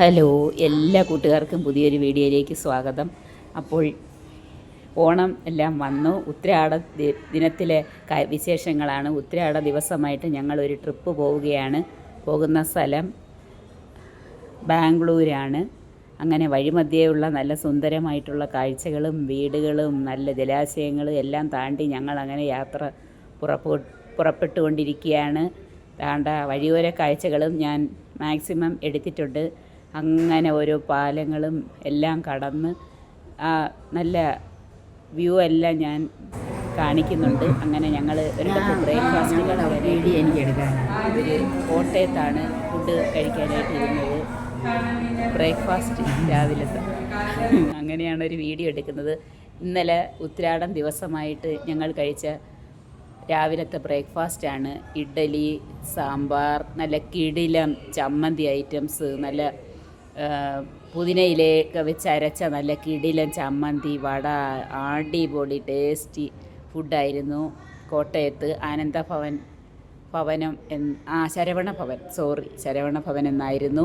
Hello എല്ലാ കൂട്ടുകാർക്കും പുതിയൊരു വീഡിയോയിലേക്ക് സ്വാഗതം. അപ്പോൾ ഓണം എല്ലാം വന്നു. ഉത്രയാട ദിനത്തിലെ വിശേഷങ്ങളാണ്. ഉത്രയാട ദിവസമായിട്ട് ഞങ്ങൾ ഒരു ട്രിപ്പ് പോവുകയാണ്. പോകുന്ന സ്ഥലം ബാംഗ്ലൂരാണ്. അങ്ങനെ വഴിമധ്യേയുള്ള നല്ല സുന്ദരമായിട്ടുള്ള കാഴ്ചകളും വീടുകളും നല്ല ജലാശയങ്ങളും എല്ലാം താണ്ടി ഞങ്ങൾ അങ്ങനെ യാത്ര പുറപ്പെ പുറപ്പെട്ടുകൊണ്ടിരിക്കുകയാണ്. താണ്ട വഴിയോര കാഴ്ചകളും ഞാൻ മാക്സിമം എടുത്തിട്ടുണ്ട്. അങ്ങനെ ഓരോ പാലങ്ങളും എല്ലാം കടന്ന് ആ നല്ല വ്യൂ എല്ലാം ഞാൻ കാണിക്കുന്നുണ്ട്. അങ്ങനെ ഞങ്ങൾ ഒരു ബ്രേക്ക്ഫാസ്റ്റുകൾ വീഡിയോ എനിക്ക് എടുക്കാനാണ്. ഒരു കോട്ടയത്താണ് ഫുഡ് കഴിക്കാനായിട്ട് ഇരുന്നത്. ബ്രേക്ക്ഫാസ്റ്റ് രാവിലത്തെ. അങ്ങനെയാണ് ഒരു വീഡിയോ എടുക്കുന്നത്. ഇന്നലെ ഉത്രാടം ദിവസമായിട്ട് ഞങ്ങൾ കഴിച്ച രാവിലത്തെ ബ്രേക്ക്ഫാസ്റ്റാണ് ഇഡ്ഡലി സാമ്പാർ നല്ല കിടിലം ചമ്മന്തി ഐറ്റംസ് നല്ല ആ, പുതിനയിലയൊക്കെ വെച്ച് അരച്ച നല്ല കിടിലൻ ചമ്മന്തി വട അടിപൊളി ടേസ്റ്റി ഫുഡായിരുന്നു കോട്ടയത്ത്. ആനന്ദഭവൻ ഭവനം എന്ന് ആ ശരവണ ഭവൻ സോറി ശരവണ ഭവൻ എന്നായിരുന്നു.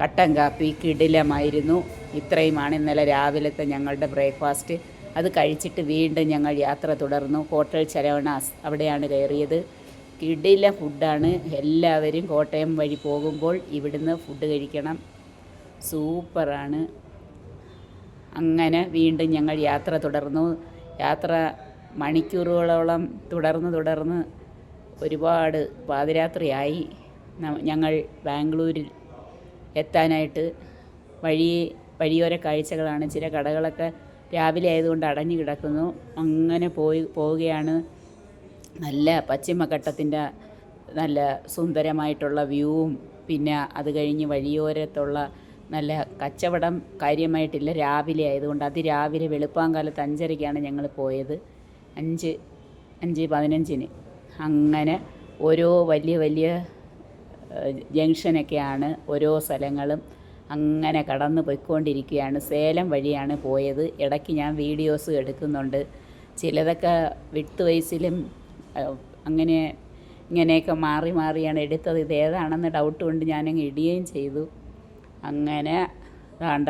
കട്ടൻ കാപ്പി കിടിലമായിരുന്നു. ഇത്രയുമാണ് ഇന്നലെ രാവിലത്തെ ഞങ്ങളുടെ ബ്രേക്ക്ഫാസ്റ്റ് അത് കഴിച്ചിട്ട് വീണ്ടും ഞങ്ങൾ യാത്ര തുടർന്നു. ഹോട്ടൽ ശരവണാസ് അവിടെയാണ് കയറിയത്. കിടില ഫുഡാണ് എല്ലാവരും കോട്ടയം വഴി പോകുമ്പോൾ ഇവിടുന്ന് ഫുഡ് കഴിക്കണം. സൂപ്പറാണ്. അങ്ങനെ വീണ്ടും ഞങ്ങൾ യാത്ര തുടർന്നു. യാത്ര മണിക്കൂറുകളോളം തുടർന്ന് തുടർന്ന് ഒരുപാട് പാതിരാത്രിയായി. ഞങ്ങൾ ബാംഗ്ലൂരിൽ എത്താനായിട്ട് വഴി വഴിയോര കാഴ്ചകളാണ് ചില കടകളൊക്കെ രാവിലെ ആയതുകൊണ്ട് അടഞ്ഞു കിടക്കുന്നു. അങ്ങനെ പോയി പോവുകയാണ്. നല്ല പശ്ചിമഘട്ടത്തിന്റെ നല്ല സുന്ദരമായിട്ടുള്ള വ്യൂവും പിന്നെ അത് കഴിഞ്ഞ് വഴിയോരത്തുള്ള നല്ല കച്ചവടം കാര്യമായിട്ടില്ല രാവിലെ ആയതുകൊണ്ട് അതിരാവിലെ വെളുപ്പാങ്കാലത്ത് അഞ്ചരയ്ക്കാണ് ഞങ്ങൾ പോയത്. അഞ്ച് അഞ്ച് പതിനഞ്ചിന്. അങ്ങനെ ഓരോ വലിയ വലിയ ജംഗ്ഷനൊക്കെയാണ് ഓരോ സ്ഥലങ്ങളും അങ്ങനെ കടന്ന് പോയിക്കൊണ്ടിരിക്കുകയാണ്. സേലം വഴിയാണ് പോയത്. ഇടയ്ക്ക് ഞാൻ വീഡിയോസ് എടുക്കുന്നുണ്ട്. ചിലതൊക്കെ വിട്ട് വയസ്സിലും അങ്ങനെ ഇങ്ങനെയൊക്കെ മാറി മാറിയാണ് എടുത്തത്. ഇത് ഏതാണെന്ന് ഡൗട്ട് കൊണ്ട് ഞാനങ്ങ് ഇടുകയും ചെയ്തു. അങ്ങനെ വേണ്ട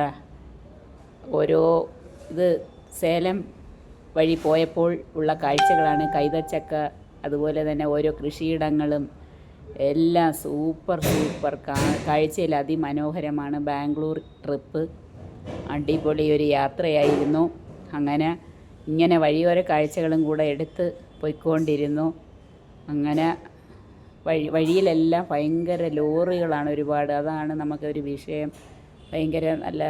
ഓരോ ഇത് സേലം വഴി പോയപ്പോൾ ഉള്ള കാഴ്ചകളാണ്. കൈതച്ചക്ക അതുപോലെ തന്നെ ഓരോ കൃഷിയിടങ്ങളും എല്ലാം സൂപ്പർ സൂപ്പർ. കാഴ്ചയിൽ അതിമനോഹരമാണ്. ബാംഗ്ലൂർ ട്രിപ്പ്. അടിപൊളി ഒരു യാത്രയായിരുന്നു. അങ്ങനെ ഇങ്ങനെ വഴിയോര കാഴ്ചകളും കൂടെ എടുത്ത് പോയിക്കൊണ്ടിരുന്നു. അങ്ങനെ വഴി വഴിയിലെല്ലാം ഭയങ്കര ലോറികളാണ് ഒരുപാട്. അതാണ് നമുക്കൊരു വിഷയം. ഭയങ്കര നല്ല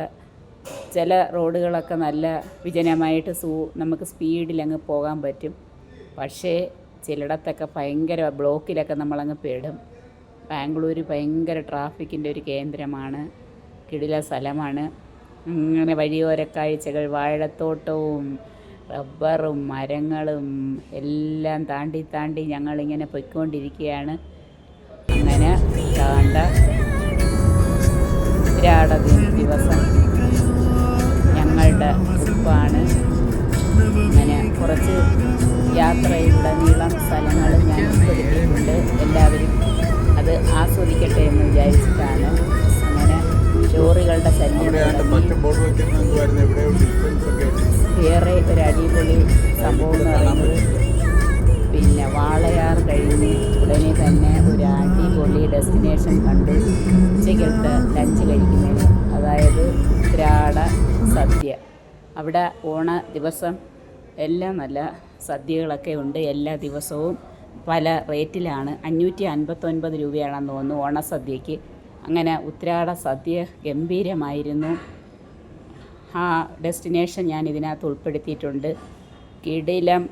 ചില റോഡുകളൊക്കെ നല്ല വിജനമായിട്ട് സൂ നമുക്ക് സ്പീഡിൽ അങ്ങ് പോകാൻ പറ്റും. പക്ഷേ ചിലയിടത്തൊക്കെ ഭയങ്കര ബ്ലോക്കിലൊക്കെ നമ്മളങ്ങ് പെടും. ബാംഗ്ലൂർ ഭയങ്കര ട്രാഫിക്കിന്റെ ഒരു കേന്ദ്രമാണ്. കിടില സ്ഥലമാണ്. അങ്ങനെ വഴിയോര കാഴ്ചകൾ വാഴത്തോട്ടവും റബ്ബറും മരങ്ങളും എല്ലാം താണ്ടി താണ്ടി ഞങ്ങളിങ്ങനെ പൊയ്ക്കൊണ്ടിരിക്കുകയാണ്. അങ്ങനെ താണ്ട ദി- ദിവസം ഞങ്ങളുടെ ട്രിപ്പാണ് ഡെസ്റ്റിനേഷൻ കണ്ട് ഉച്ചയ്ക്കത്തെ ലഞ്ച് കഴിക്കുന്നതിന്. അതായത് ഉത്രാട സദ്യ. അവിടെ ഓണ ദിവസം എല്ലാം നല്ല സദ്യകളൊക്കെ ഉണ്ട്. എല്ലാ ദിവസവും പല റേറ്റിലാണ്. അഞ്ഞൂറ്റി അൻപത്തൊൻപത് രൂപയാണെന്ന് തോന്നുന്നു ഓണസദ്യക്ക് അങ്ങനെ ഉത്രാട സദ്യ ഗംഭീരമായിരുന്നു. ആ ഡെസ്റ്റിനേഷൻ ഞാൻ ഇതിനകത്ത് ഉൾപ്പെടുത്തിയിട്ടുണ്ട്. കിടിലം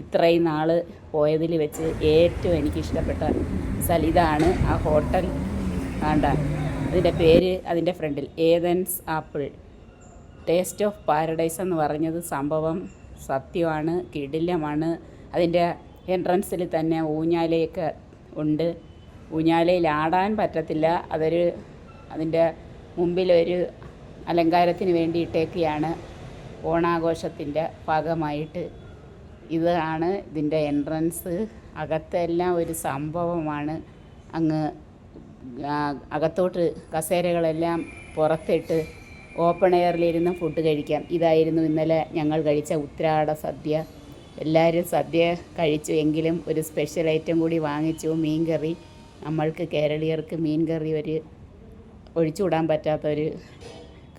ഇത്രയും നാൾ പോയതിൽ വെച്ച് ഏറ്റവും എനിക്കിഷ്ടപ്പെട്ട സ്ഥലം ഇതാണ് ആ ഹോട്ടൽ. വേണ്ട അതിന്റെ പേര് അതിന്റെ ഫ്രണ്ടിൽ Athens apple. Taste of paradise എന്ന് പറഞ്ഞത് സംഭവം സത്യമാണ് കിടിലമാണ്. അതിന്റെ എൻട്രൻസിൽ തന്നെ ഊഞ്ഞാലയൊക്കെ ഉണ്ട്. ഊഞ്ഞാലയിൽ ആടാൻ പറ്റത്തില്ല അതൊരു അതിന്റെ മുമ്പിലൊരു അലങ്കാരത്തിന് വേണ്ടിയിട്ടേക്കെയാണ് ഓണാഘോഷത്തിന്റെ ഭാഗമായിട്ട് ഇതാണ് ഇതിന്റെ എൻട്രൻസ് അകത്തെല്ലാം ഒരു സംഭവമാണ്. അങ്ങ് അകത്തോട്ട് കസേരകളെല്ലാം പുറത്തിട്ട് ഓപ്പൺ എയറിലിരുന്ന് ഫുഡ് കഴിക്കാം. ഇതായിരുന്നു ഇന്നലെ ഞങ്ങൾ കഴിച്ച ഉത്രാട സദ്യ. എല്ലാവരും സദ്യ കഴിച്ചു എങ്കിലും ഒരു സ്പെഷ്യൽ ഐറ്റം കൂടി വാങ്ങിച്ചു മീൻകറി. നമ്മൾക്ക് കേരളീയർക്ക് മീൻകറി ഒരു ഒഴിച്ചുവിടാൻ പറ്റാത്തൊരു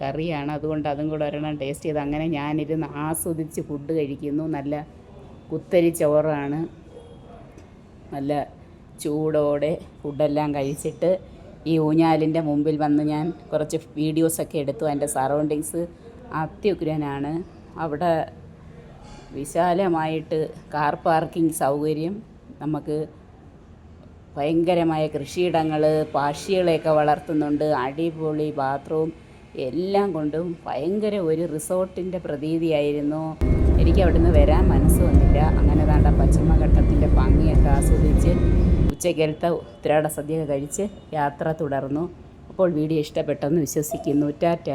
കറിയാണ്. അതുകൊണ്ട് അതും കൂടെ ഒരെണ്ണം ടേസ്റ്റ് ചെയ്ത് അങ്ങനെ ഞാനിരുന്ന് ആസ്വദിച്ച് ഫുഡ് കഴിക്കുന്നു. നല്ല കുത്തരി ചോറാണ്. നല്ല ചൂടോടെ ഫുഡെല്ലാം കഴിച്ചിട്ട് ഈ ഊഞ്ഞാലിന്റെ മുമ്പിൽ വന്ന് ഞാൻ കുറച്ച് വീഡിയോസൊക്കെ എടുത്തു. അതിന്റെ സറൗണ്ടിങ്സ് അത്യുഗ്രനാണ്. അവിടെ വിശാലമായിട്ട് കാർ പാർക്കിംഗ് സൗകര്യം. നമുക്ക് ഭയങ്കരമായ കൃഷിയിടങ്ങൾ പക്ഷികളെയൊക്കെ വളർത്തുന്നുണ്ട്. അടിപൊളി ബാത്റൂം എല്ലാം കൊണ്ടും ഭയങ്കര ഒരു റിസോർട്ടിന്റെ പ്രതീതിയായിരുന്നു. എനിക്ക് അവിടുന്ന് വരാൻ മനസ്സ് വന്നില്ല. അങ്ങനെ താണ്ട പശ്ചിമഘട്ടത്തിന്റെ ഭംഗിയൊക്കെ ആസ്വദിച്ച് ഉച്ചക്കലത്തെ ഉത്തരാട സദ്യ കഴിച്ച് യാത്ര തുടർന്നു. അപ്പോൾ വീഡിയോ ഇഷ്ടപ്പെട്ടെന്ന് വിശ്വസിക്കുന്നു. ടാറ്റ.